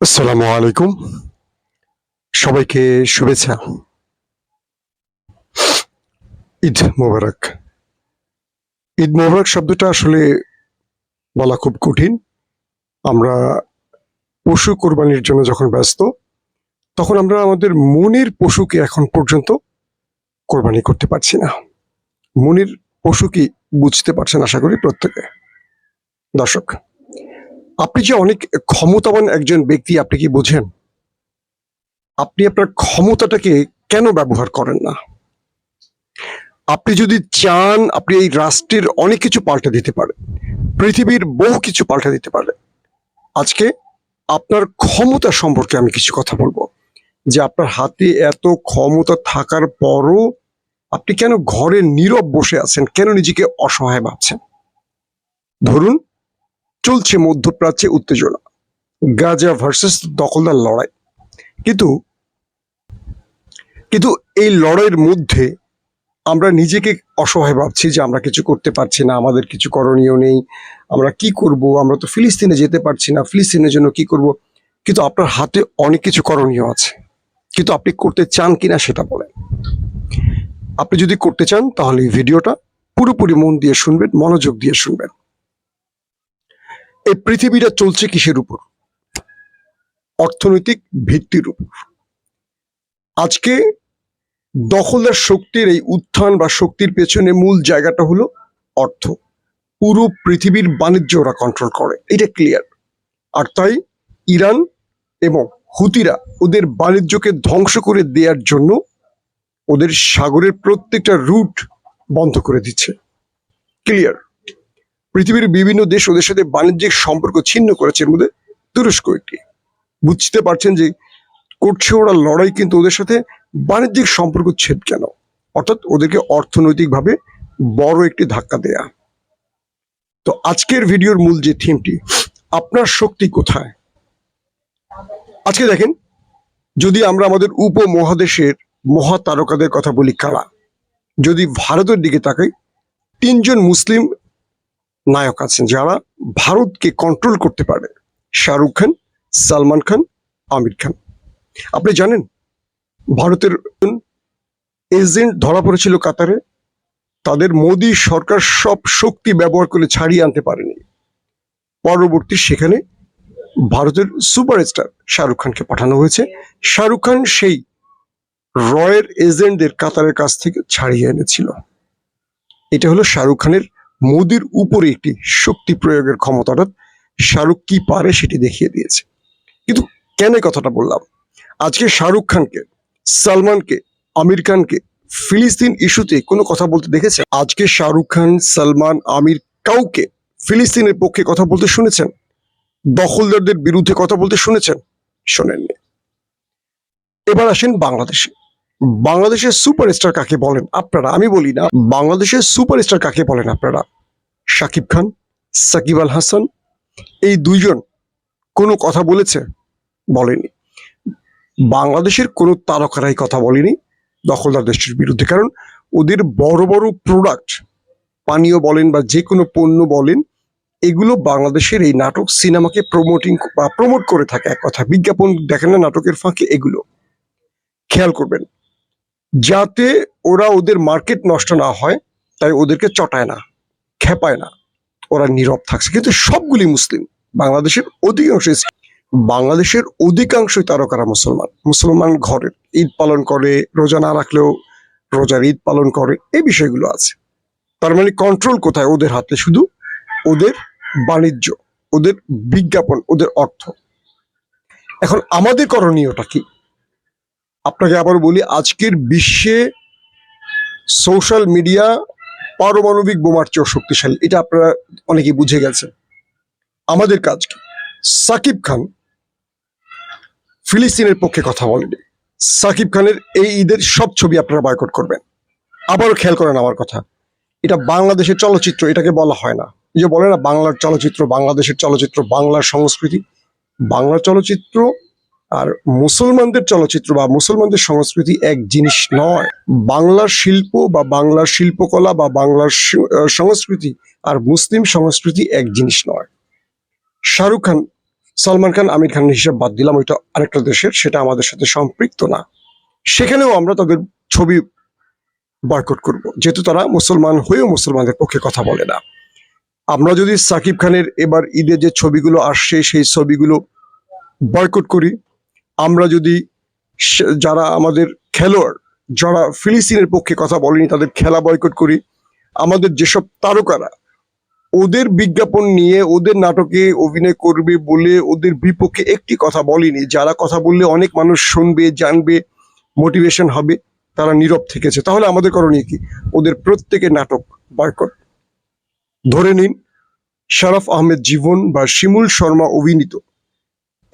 আসসালামু আলাইকুম। সবাইকে শুভেচ্ছা। ঈদ মোবারক। ঈদ মোবারক শব্দটা আসলে বলা খুব কঠিন। আমরা পশু কোরবানির জন্য যখন ব্যস্ত, তখন আমরা আমাদের মনের পশুকে এখন পর্যন্ত কোরবানি করতে পারছি না। মনের পশু কি বুঝতে পারছেন আশা করি প্রত্যেকে? দর্শক আপনি যে অনেক ক্ষমতাবান একজন ব্যক্তি, আপনি কি বোঝেন? আপনি আপনার ক্ষমতাটাকে কেন ব্যবহার করেন না? আপনি যদি চান, আপনি এই রাষ্ট্রের অনেক কিছু পাল্টে দিতে পারেন, পৃথিবীর বহু কিছু পাল্টে দিতে পারেন। আজকে আপনার ক্ষমতা সম্পর্কে আমি কিছু কথা বলব। যে আপনার হাতে এত ক্ষমতা থাকার পরও আপনি কেন ঘরে নীরব বসে আছেন? কেন নিজেকে অসহায় ভাবছেন? ধরুন চলছে মধ্যপ্রাচ্যে উত্তেজনা। গাজা ভার্সেস দখলদার লড়াই। কিন্তু কিন্তু এই লড়াইয়ের মধ্যে আমরা নিজেকে অসহায় ভাবছি যে আমরা কিছু করতে পারছি না, আমাদের কিছু করণীয় নেই, আমরা কি করব, আমরা তো ফিলিস্তিনে যেতে পারছি না, ফিলিস্তিনের জন্য কি করব। কিন্তু আপনার হাতে অনেক কিছু করণীয় আছে। কিন্তু আপনি করতে চান কিনা সেটা বলেন। আপনি যদি করতে চান তাহলে এই ভিডিওটা পুরোপুরি মন দিয়ে শুনবেন, মনোযোগ দিয়ে শুনবেন। এই পৃথিবীটা চলছে কিসের উপর? অর্থনৈতিক ভিত্তির উপর। আজকে দখলদার শক্তির এই উত্থান বা শক্তির পেছনে মূল জায়গাটা হলো অর্থ। পুরো পৃথিবীর বাণিজ্য ওরা কন্ট্রোল করে। এটা ক্লিয়ার আর তাই ইরান এবং হুতিরা ওদের বাণিজ্যকে ধ্বংস করে দেওয়ার জন্য ওদের সাগরের প্রত্যেকটা রুট বন্ধ করে দিচ্ছে। ক্লিয়ার পৃথিবীর বিভিন্ন দেশ ওদের সাথে বাণিজ্যিক সম্পর্ক ছিন্ন করেছে এর মধ্যে তুরস্ক একটি। বুঝতে পারছেন যে করছে ওরা লড়াই, কিন্তু ওদের সাথে বাণিজ্যিক সম্পর্ক ছেদ কেন? অর্থাৎ ওদেরকে অর্থনৈতিকভাবে বড় একটি ধাক্কা দেয়া। তো আজকের ভিডিওর মূল যে থিমটি, আপনার শক্তি কোথায়? আজকে দেখেন, যদি আমরা আমাদের উপমহাদেশের মহাতারকাদের কথা বলি কারা? যদি ভারতের দিকে তাকাই, তিনজন মুসলিম নায়ক আছেন যারা ভারতকে কন্ট্রোল করতে পারে। শাহরুখ খান, সালমান খান, আমির খান। আপনি জানেন, ভারতের এজেন্ট ধরা পড়েছিল কাতারে। তাদের মোদী সরকার সব শক্তি ব্যবহার করে ছাড়িয়ে আনতে পারেনি। পরবর্তী সেখানে ভারতের সুপারস্টার শাহরুখ খানকে পাঠানো হয়েছে। শাহরুখ খান সেই রয়ের এজেন্টদের কাতারের কাছ থেকে ছাড়িয়ে এনেছিল। এটা হলো শাহরুখ খানের মোদির উপরে একটি শক্তি প্রয়োগের ক্ষমতাটা শাহরুখ কি পারে সেটি দেখিয়ে দিয়েছে। কিন্তু কেন কথাটা বললাম? আজকে শাহরুখ খানকে, সালমানকে, আমির খানকে ফিলিস্তিন ইস্যুতে কোনো কথা বলতে দেখেছে আজকে শাহরুখ খান, সালমান, আমির কাউকে ফিলিস্তিনের পক্ষে কথা বলতে শুনেছেন? দখলদারদের বিরুদ্ধে কথা বলতে শুনেছেন? শোনেননি। এবার আসেন বাংলাদেশে। বাংলাদেশের সুপারস্টার কাকে বলেন আপনারা? আমি বলি না, বাংলাদেশের সুপারস্টার কাকে বলেন আপনারা? শাকিব খান, সাকিব আল হাসান, এই দুইজন কোনো কথা বলেছে? বলেনি। বাংলাদেশের কোনো তারকারাই কথা বলেনি দখলদার দেশটির বিরুদ্ধে। কারণ ওদের বড় বড় প্রোডাক্ট পানীয় বলেন বা যে কোনো পণ্য বলেন, এগুলো বাংলাদেশের এই নাটক সিনেমাকে প্রমোটিং বা প্রমোট করে থাকে এক কথা বিজ্ঞাপন দেখেন না নাটকের ফাঁকে এগুলো। খেয়াল করবেন, যাতে ওরা ওদের মার্কেট নষ্ট না হয়, তাই ওদেরকে চটায় না। খেপায় না। ওরা নীরব থাকছে। কিন্তু সবগুলি মুসলিম। বাংলাদেশের অধিকাংশ বাংলাদেশের অধিকাংশই তারকারা মুসলমান। মুসলমান ঘরের ঈদ পালন করে, রোজা না রাখলেও রোজার ঈদ পালন করে। এই বিষয়গুলো আছে। তার মানে কন্ট্রোল কোথায়? ওদের হাতে শুধু ওদের বাণিজ্য, ওদের বিজ্ঞাপন, ওদের অর্থ। এখন আমাদের করণীয়টা কি? আপনাকে আবার বলি, আজকের বিশ্বে সোশ্যাল মিডিয়া পারমাণবিক বোমার চেয়েও শক্তিশালী। এটা আপনারা অনেকে বুঝে গেছেন। আমাদের কাজ কি? সাকিব খান ফিলিস্তিনের পক্ষে কথা বলেনি। সাকিব খানের এই ঈদের সব ছবি আপনারা বয়কট করবেন। আবারও খেয়াল করেন আমার কথা। এটা বাংলাদেশের চলচ্চিত্র, এটাকে বলা হয় না। যে বলে না, বাংলার চলচ্চিত্র, বাংলাদেশের চলচ্চিত্র, বাংলার সংস্কৃতি বাংলা চলচ্চিত্র আর মুসলমানদের চলচ্চিত্র বা মুসলমানদের সংস্কৃতি এক জিনিস নয়। বাংলার শিল্প বা বাংলার শিল্পকলা বা বাংলার সংস্কৃতি আর মুসলিম সংস্কৃতি এক জিনিস নয়। শাহরুখ খান, সালমান খান, আমির খানের হিসাব বাদ দিলাম, ওইটা আরেকটা দেশের, সেটা আমাদের সাথে সম্পৃক্ত না। সেখানেও আমরা তাদের ছবি বয়কট করব, যেহেতু তারা মুসলমান হয়েও মুসলমানদের পক্ষে কথা বলে না। আমরা যদি সাকিব খানের এবার ঈদে যে ছবিগুলো আসছে, সেই ছবিগুলো বয়কট করি আমরা যদি যারা আমাদের খেলোয়াড়, যারা ফিলিস্তিনের পক্ষে কথা বলেনি, তাদের খেলা বয়কট করি। আমাদের যেসব তারকারা, ওদের বিজ্ঞাপন নিয়ে, ওদের নাটকে অভিনয় করবে বলে ওদের বিপক্ষে একটি কথা বলেনি। যারা কথা বললে অনেক মানুষ শুনবে, জানবে মোটিভেশন হবে, তারা নীরব থেকেছে। তাহলে আমাদের করণীয় কি? ওদের প্রত্যেকের নাটক বয়কট। ধরে নিন, শরফ আহমেদ জীবন বা শিমুল শর্মা অভিনীত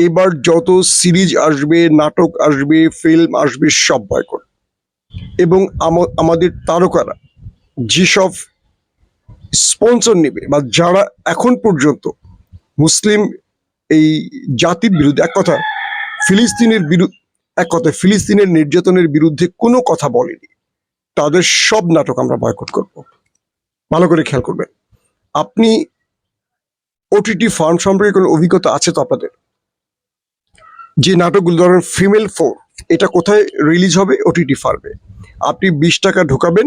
এবার যত সিরিজ আসবে, নাটক আসবে ফিল্ম আসবে, সব বয়কট এবং আমাদের তারকারা যেসব স্পন্সর নেবে বা যারা এখন পর্যন্ত মুসলিম এই জাতির বিরুদ্ধে, এক কথা, ফিলিস্তিনের বিরুদ্ধে এক কথা ফিলিস্তিনের নির্যাতনের বিরুদ্ধে কোনো কথা বলেনি, তাদের সব নাটক আমরা বয়কট করব। ভালো করে খেয়াল করবেন। আপনি ওটিটি ফার্ম সম্পর্কে কোনো অভিজ্ঞতা আছে তো আপনাদের? যে নাটকগুলো ধরেন ফিমেল ফোর এটা কোথায় রিলিজ হবে? ওটিটি ফার্মে আপনি বিশ টাকা ঢোকাবেন,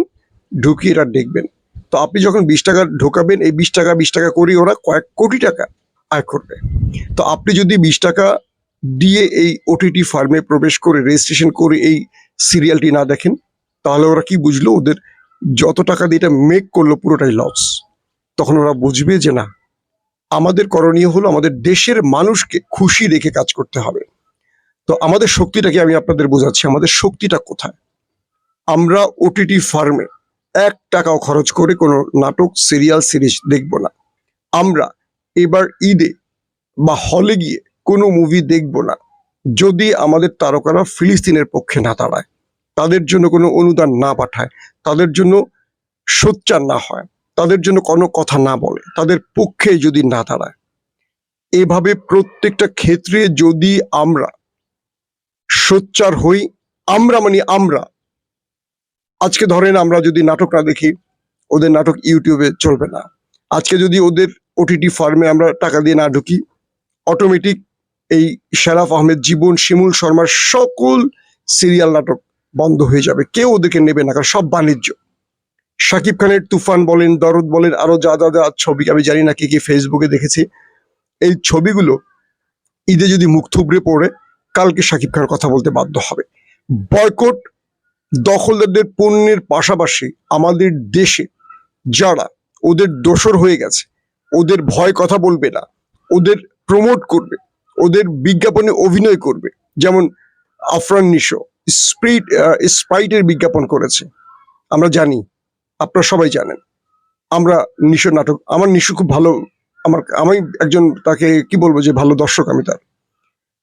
ঢুকিয়ে এটা দেখবেন। তো আপনি যখন বিশ টাকা ঢোকাবেন, এই বিশ টাকা বিশ টাকা করে ওরা কয়েক কোটি টাকা আয় করবে। তো আপনি যদি বিশ টাকা দিয়ে এই ওটিটি ফার্মে প্রবেশ করে রেজিস্ট্রেশন করে এই সিরিয়ালটি না দেখেন, তাহলে ওরা কি বুঝলো? ওদের যত টাকা দিয়ে এটা মেক করল, পুরোটাই লস তখন ওরা বুঝবে যে না, আমাদের করণীয় হলো আমাদের দেশের মানুষকে খুশি রেখে কাজ করতে হবে। তো আমাদের শক্তিটাকে আমি আপনাদের বোঝাচ্ছি, আমাদের শক্তিটা কোথায়? আমরা ওটিটি ফার্মে এক টাকাও খরচ করে কোনো নাটক সিরিয়াল সিরিজ দেখব না। আমরা এবার ঈদে বা হলে গিয়ে কোনো মুভি দেখব না। যদি আমাদের তারকারা ফিলিস্তিনের পক্ষে না দাঁড়ায়, তাদের জন্য কোনো অনুদান না পাঠায়, তাদের জন্য সোচ্চার না হয়, তাদের জন্য কোনো কথা না বলে, তাদের পক্ষে যদি না দাঁড়ায়, এভাবে প্রত্যেকটা ক্ষেত্রে যদি আমরা সোচ্চার হই, আমরা মানে আমরা। আজকে ধরেন আমরা যদি নাটক না দেখি, ওদের নাটক ইউটিউবে চলবে না। আজকে যদি ওদের ওটিটি ফার্মে আমরা টাকা দিয়ে না ঢুকি অটোমেটিক এই শেরাফ আহমেদ, জীবন, শিমুল শর্মার সকল সিরিয়াল নাটক বন্ধ হয়ে যাবে। কেউ ওদেরকে নেবে না, কারণ সব বাণিজ্য। শাকিব খানের তুফান বলেন, দরদ বলেন, আরও যা যা যা ছবি, আমি জানি না কি কি ফেসবুকে দেখেছি। এই ছবিগুলো ঈদে যদি মুখ থুবড়ে পড়ে কালকে শাকিব খান কথা বলতে বাধ্য হবে। বয়কট দখলদারদের পণ্যের পাশাপাশি আমাদের দেশে যারা ওদের দোসর হয়ে গেছে, ওদের ভয় কথা বলবে না, ওদের প্রমোট করবে, ওদের বিজ্ঞাপনে অভিনয় করবে, যেমন আফরান নিশো, স্প্রিট স্প্রাইটের বিজ্ঞাপন করেছে। আমরা জানি, আপনারা সবাই জানেন, আমরা নিশো নাটক, আমার নিশো খুব ভালো, আমার, আমি একজন তাকে কি বলব যে ভালো দর্শক আমি তার।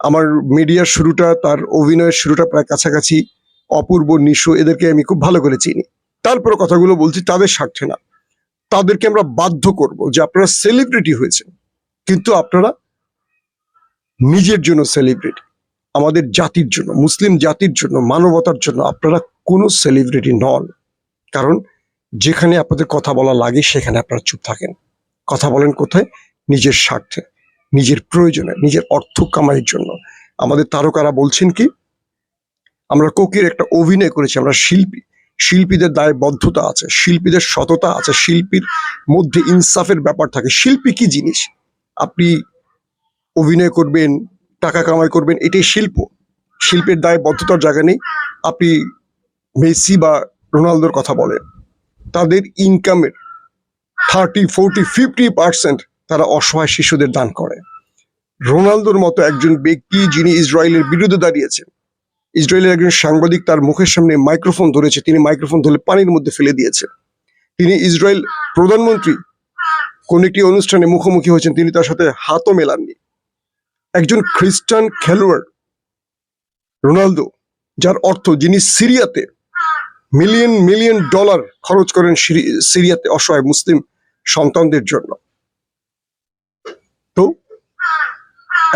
আমার মিডিয়ার শুরুটা, তার অভিনয়ের শুরুটা প্রায় কাছাকাছি অপূর্ব, নিশো, এদেরকে আমি খুব ভালো করে চিনি। তারপরে কথাগুলো বলছি, তাদের স্বার্থে না। তাদেরকে আমরা বাধ্য করব যে আপনারা সেলিব্রিটি হয়েছেন, কিন্তু আপনারা নিজের জন্য সেলিব্রিটি আমাদের জাতির জন্য, মুসলিম জাতির জন্য, মানবতার জন্য আপনারা কোনো সেলিব্রিটি নন। কারণ যেখানে আপনাদের কথা বলা লাগে, সেখানে আপনারা চুপ থাকেন। কথা বলেন কোথায়? নিজের স্বার্থে। নিজের প্রয়োজনে, নিজের অর্থ কামাইয়ের জন্য। আমাদের তারকারা বলছেন কি, আমরা কোকির একটা অভিনয় করেছি, আমরা শিল্পী। শিল্পীদের দায়বদ্ধতা আছে, শিল্পীদের সততা আছে, শিল্পীর মধ্যে ইনসাফের ব্যাপার থাকে। শিল্পী কি জিনিস? আপনি অভিনয় করবেন, টাকা কামাই করবেন, এটাই শিল্প। শিল্পের দায়বদ্ধতার জায়গা নেই। আপনি মেসি বা রোনালদোর কথা বলেন, তাদের ইনকামের থার্টি ফোরটি ফিফটি পার্সেন্ট তারা অসহায় শিশুদের দান করে। রোনালদোর মতো একজন ব্যক্তি যিনি ইসরায়েলের বিরুদ্ধে দাঁড়িয়েছেন, ইসরায়েলের একজন সাংবাদিক তার মুখের সামনে মাইক্রোফোন ধরেছে, তিনি মাইক্রোফোন ধরে পানির মধ্যে ফেলে দিয়েছেন তিনি ইসরায়েল প্রধানমন্ত্রী কোন একটি অনুষ্ঠানে মুখোমুখি হয়েছেন, তিনি তার সাথে হাতও মেলাননি। একজন খ্রিস্টান খেলোয়াড়, রোনালদো, যার অর্থ যিনি সিরিয়াতে মিলিয়ন মিলিয়ন ডলার খরচ করেন সিরি- সিরিয়াতে অসহায় মুসলিম সন্তানদের জন্য।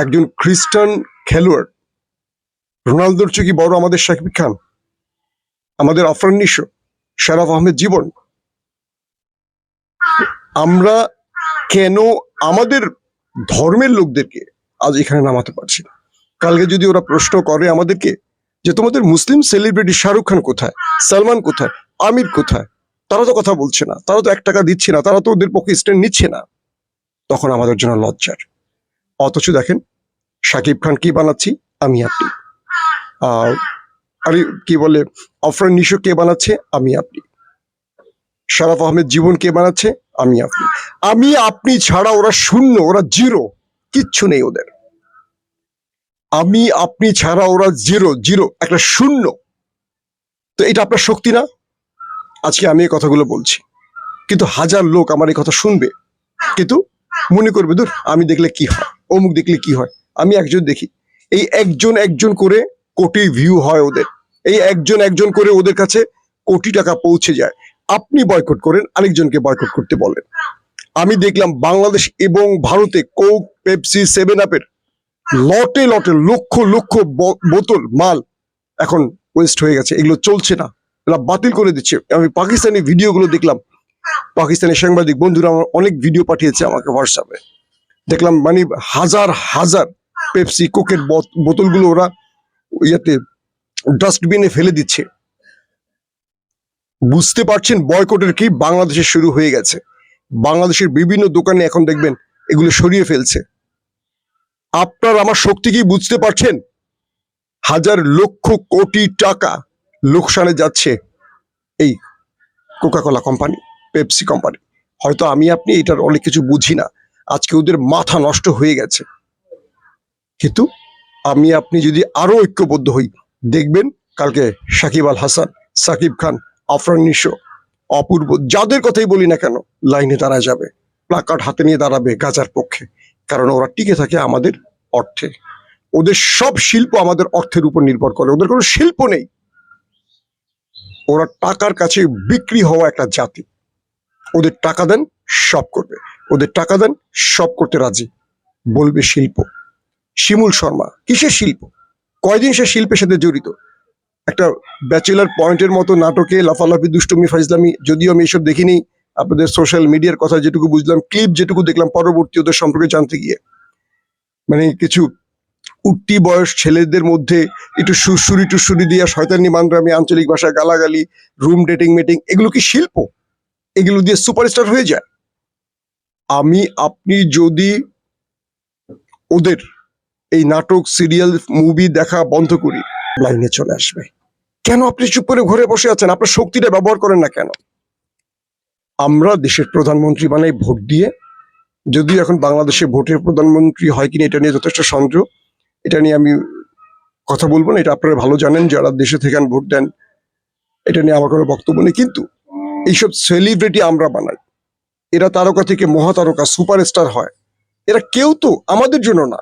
একজন খ্রিস্টান খেলোয়াড়, রোনালদোর চেয়ে কি বড় আমাদের শাকিব খান? আমাদের আফরান নিশো, শারাফ আহমেদ জীবন। আমরা কেন আমাদের ধর্মের লোকদেরকে আজ এখানে নামাতে পারছি না? কালকে যদি ওরা প্রশ্ন করে আমাদেরকে যে তোমাদের মুসলিম সেলিব্রিটি শাহরুখ খান কোথায়, সালমান কোথায়, আমির কোথায়, তারা তো কথা বলছে না, তারা তো এক টাকা দিচ্ছে না, তারা তো ওদের পক্ষে স্ট্যান্ড নিচ্ছে না। তখন আমাদের জন্য লজ্জার। অথচ দেখেন শাকিব খান কি বানাচ্ছি? আমি আপনি। আরে কি বলে, অফরান নিশো কে বানাচ্ছে? আমি আপনি। শারাফ আহমেদ জীবন কে বানাচ্ছে? আমি আপনি। আমি আপনি ছাড়া ওরা শূন্য, ওরা জিরো। কিচ্ছু নেই ওদের। আমি আপনি ছাড়া ওরা জিরো জিরো, একটা শূন্য। তো এটা আপনার শক্তি না? আজকে আমি এই কথাগুলো বলছি। কিন্তু হাজার লোক আমার এই কথা শুনবে। কিন্তু মনে করবে দূর আমি দেখলে কি হয়? অমুক দেখলে কি হয়? আমি একজন দেখি। এই একজন একজন করে কোটি ভিউ হয় ওদের। এই একজন একজন করে ওদের কাছে কোটি টাকা পৌঁছে যায়। আপনি বয়কট করেন, আরেকজনকে বয়কট করতে বলেন। আমি দেখলাম বাংলাদেশ এবং ভারতে কোক পেপসি সেভেন আপের লটে লটে লক্ষ লক্ষ বোতল, মাল এখন ওয়েস্ট হয়ে গেছে। এগুলো চলছে না। এরা বাতিল করে দিচ্ছে। আমি পাকিস্তানি ভিডিওগুলো দেখলাম। পাকিস্তানি সাংবাদিক বন্ধুরা আমার অনেক ভিডিও পাঠিয়েছে আমাকে হোয়াটসঅ্যাপে দেখলাম মানে হাজার হাজার পেপসি কোকের বোত- বোতলগুলো ওরা ইয়াতে ডাস্টবিনে ফেলে দিচ্ছে। বুঝতে পারছেন বয়কটের কি? বাংলাদেশে শুরু হয়ে গেছে। বাংলাদেশের বিভিন্ন দোকানে এখন দেখবেন এগুলো সরিয়ে ফেলছে। আপনার আমার শক্তি কি বুঝতে পারছেন? হাজার লক্ষ কোটি টাকা লোকসানে যাচ্ছে এই কোকাকোলা কোম্পানি পেপসি কোম্পানি। হয়তো আমি আপনি এটার অনেক কিছু বুঝি না। আজকে ওদের মাথা নষ্ট হয়ে গেছে। কিন্তু আমি আপনি যদি আরও ঐক্যবদ্ধ হই, দেখবেন কালকে সাকিব আল হাসান, সাকিব খান, আফরান নিশো, অপূর্ব, যাদের কথাই বলি না কেন, লাইনে দাঁড়ায় যাবে। প্লাকার্ড হাতে নিয়ে দাঁড়াবে গাজার পক্ষে। কারণ ওরা টিকে থাকে আমাদের অর্থে। ওদের সব শিল্প আমাদের অর্থের উপর নির্ভর করে। ওদের কোনো শিল্প নেই। ওরা টাকার কাছে বিক্রি হওয়া একটা জাতি। ওদের টাকা দেন, সব করবে। ওদের টাকা দেন, সব করতে রাজি। বলবে শিল্প। শিমুল শর্মা, কিসের শিল্প? কয়দিন সে শিল্পের সাথে জড়িত? একটা ব্যাচেলার পয়েন্টের মতো নাটকে লাফালাফি, দুষ্টমি, ফাইজলামি, যদিও আমি এসব দেখিনি, আপনাদের সোশ্যাল মিডিয়ার কথা যেটুকু বুঝলাম ক্লিপ যেটুকু দেখলাম, পরবর্তী ওদের সম্পর্কে জানতে গিয়ে। মানে কিছু উঠতি বয়স ছেলেদের মধ্যে একটু সুরসুরি টুসুরি দিয়ে শয়তানি মানরামি আঞ্চলিক ভাষায় গালাগালি রুম ডেটিং মেটিং এগুলো কি শিল্প? এগুলো দিয়ে সুপারস্টার হয়ে যায়। আমি, আপনি যদি ওদের এই নাটক সিরিয়াল মুভি দেখা বন্ধ করি লাইনে চলে আসবে। কেন আপনি চুপ করে ঘরে বসে আছেন? আপনার শক্তিটা ব্যবহার করেন না কেন? আমরা দেশের প্রধানমন্ত্রী বানাই ভোট দিয়ে। যদিও এখন বাংলাদেশে ভোটের প্রধানমন্ত্রী হয় কিনা এটা নিয়ে যথেষ্ট সন্দেহ। এটা নিয়ে আমি কথা বলব না, এটা আপনারা ভালো জানেন। যারা দেশে থেকে ভোট দেন, এটা নিয়ে আমার কোনো বক্তব্য নেই। কিন্তু এইসব সেলিব্রিটি আমরা বানাই। এরা তারকা থেকে মহাতারকা সুপারস্টার হয়। এরা কেউ তো আমাদের জন্য না।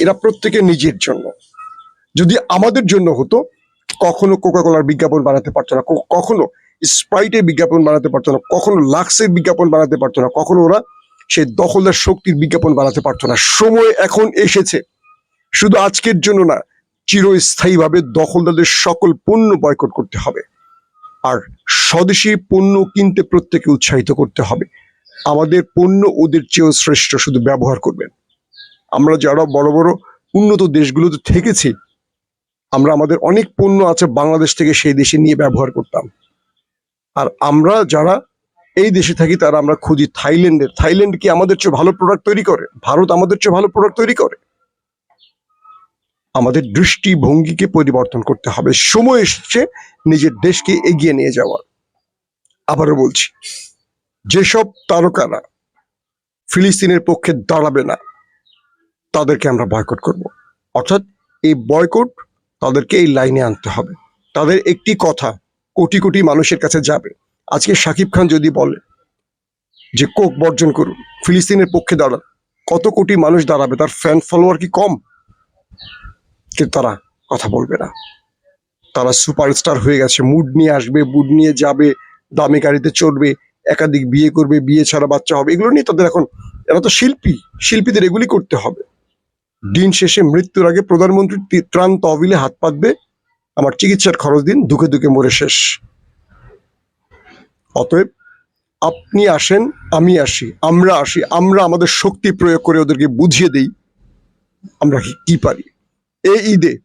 এরা প্রত্যেকে নিজের জন্য। যদি আমাদের জন্য হতো, কখনো কোকা কোলার বিজ্ঞাপন বানাতে পারতো না। কখনো স্প্রাইটের বিজ্ঞাপন বানাতে পারতো না। কখনো লাক্সের বিজ্ঞাপন বানাতে পারতো না। কখনো ওরা সেই দখলদার শক্তির বিজ্ঞাপন বানাতে পারতো না। সময় এখন এসেছে। শুধু আজকের জন্য না, চিরস্থায়ীভাবে দখলদারদের সকল পণ্য বয়কট করতে হবে। আর স্বদেশী পণ্য কিনতে প্রত্যেকে উৎসাহিত করতে হবে। আমাদের পণ্য ওদের চেয়েও শ্রেষ্ঠ, শুধু ব্যবহার করবেন। আমরা যারা বড় বড় উন্নত দেশগুলোতে থেকেছি, আমরা আমাদের অনেক পণ্য আছে বাংলাদেশ থেকে সেই দেশে নিয়ে ব্যবহার করতাম। আর আমরা যারা এই দেশে থাকি, তারা আমরা খুঁজি থাইল্যান্ডের। থাইল্যান্ড কি আমাদের চেয়ে ভালো প্রোডাক্ট তৈরি করে? ভারত আমাদের চেয়ে ভালো প্রোডাক্ট তৈরি করে? আমাদের দৃষ্টিভঙ্গিকে পরিবর্তন করতে হবে। সময় এসেছে নিজের দেশকে এগিয়ে নিয়ে যাওয়ার। আবারও বলছি, যেসব তারকারা ফিলিস্তিনের পক্ষে দাঁড়াবে না, তাদেরকে আমরা বয়কট করব। অর্থাৎ এই বয়কট তাদেরকে এই লাইনে আনতে হবে। তাদের একটি কথা, কোটি কোটি মানুষের কাছে যাবে। আজকে শাকিব খান যদি বলে যে, কোক বর্জন করুন, ফিলিস্তিনের পক্ষে দাঁড়ান, কত কোটি মানুষ দাঁড়াবে, তার ফ্যান ফলোয়ার কি কম? কিন্তু তারা কথা বলবে না। তারা সুপারস্টার হয়ে গেছে মুড নিয়ে আসবে মুড নিয়ে যাবে দামি গাড়িতে চড়বে একাধিক বিয়ে করবে বিয়ে ছাড়া বাচ্চা হবে এগুলো নিয়ে তাদের এখন এরা তো শিল্পী শিল্পীদের এগুলি করতে হবে। দিন শেষে মৃত্যুর আগে প্রধানমন্ত্রী ত্রাণ তহবিলে হাত পাতবে আমার চিকিৎসার খরচ দিন দুঃখে দুঃখে মরে শেষ। অতএব আপনি আসেন আমি আসি আমরা আসি আমরা আমাদের শক্তি প্রয়োগ করে ওদেরকে বুঝিয়ে দেই আমরা কি পারি? এই ঈদে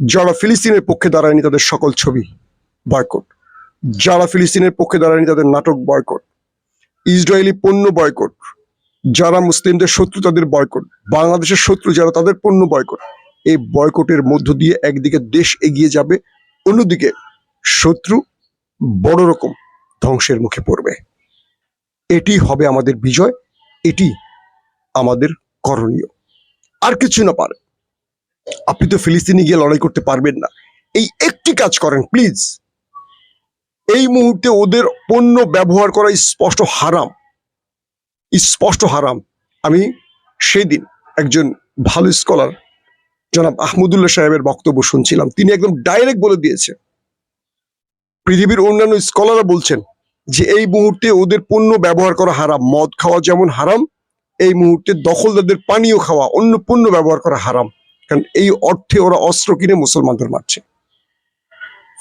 যারা ফিলিস্তিনের পক্ষে দাঁড়ায়নি তাদের সকল ছবি বয়কট যারা ফিলিস্তিনের পক্ষে দাঁড়ায়নি তাদের নাটক বয়কট ইসরায়েলি পণ্য বয়কট যারা মুসলিমদের শত্রু তাদের বয়কট বাংলাদেশের শত্রু যারা তাদের পণ্য বয়কট এই বয়কটের মধ্য দিয়ে একদিকে দেশ এগিয়ে যাবে, অন্যদিকে শত্রু বড় রকম ধ্বংসের মুখে পড়বে। এটি হবে আমাদের বিজয়, এটি আমাদের করণীয়। আর কিছু না পারে। আপনি তো ফিলিস্তিনি গিয়ে লড়াই করতে পারবেন না। এই একটি কাজ করেন প্লিজ এই মুহূর্তে ওদের পণ্য ব্যবহার করা স্পষ্ট হারাম। স্পষ্ট হারাম। আমি সেই দিন একজন ভালো স্কলার জনাব আহমদুল্লাহ সাহেবের বক্তব্য শুনছিলাম। তিনি একদম ডাইরেক্ট বলে দিয়েছে। পৃথিবীর অন্যান্য স্কলাররা বলছেন যে, এই মুহূর্তে ওদের পণ্য ব্যবহার করা হারাম। মদ খাওয়া যেমন হারাম, এই মুহূর্তে দখলদারদের পানীয় খাওয়া, অন্য পণ্য ব্যবহার করা হারাম। কারণ এই অর্থে ওরা অস্ত্র কিনে মুসলমানদের মারছে।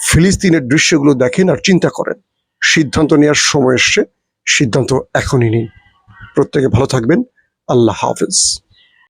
ফিলিস্তিনের দৃশ্যগুলো দেখেন আর চিন্তা করেন। সিদ্ধান্ত নেওয়ার সময় এসছে, সিদ্ধান্ত এখনই নিন। প্রত্যেকে ভালো থাকবেন। আল্লাহ হাফেজ।